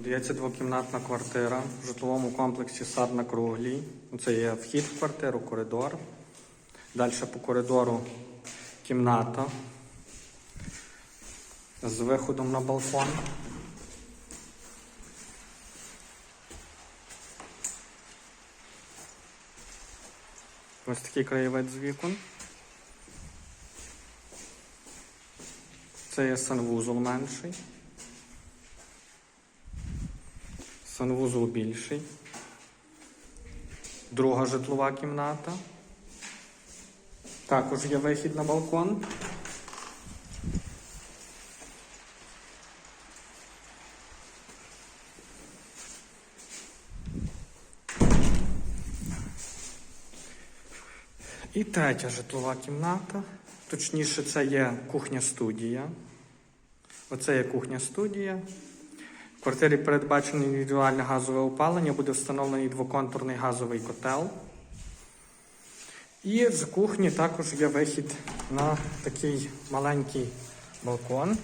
Подається двокімнатна квартира в житловому комплексі Сад на Круглій. Це є вхід в квартиру, коридор. Далі по коридору кімната з виходом на балкон. Ось такий краєвид з вікон. Це є санвузол менший. Санвузол більший. Друга житлова кімната. Також є вихід на балкон. І третя житлова кімната. Точніше, це є кухня-студія. Оце є кухня-студія. В квартирі передбачено індивідуальне газове опалення, буде встановлений двоконтурний газовий котел. І з кухні також є вихід на такий маленький балкон.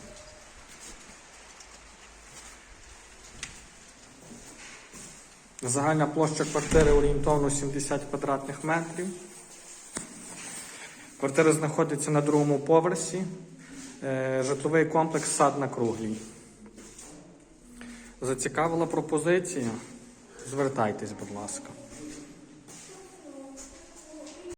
Загальна площа квартири орієнтовно 70 квадратних метрів. Квартира знаходиться на другому поверсі. Е, Житловий комплекс сад на круглій. Зацікавила пропозиція? Звертайтесь, будь ласка.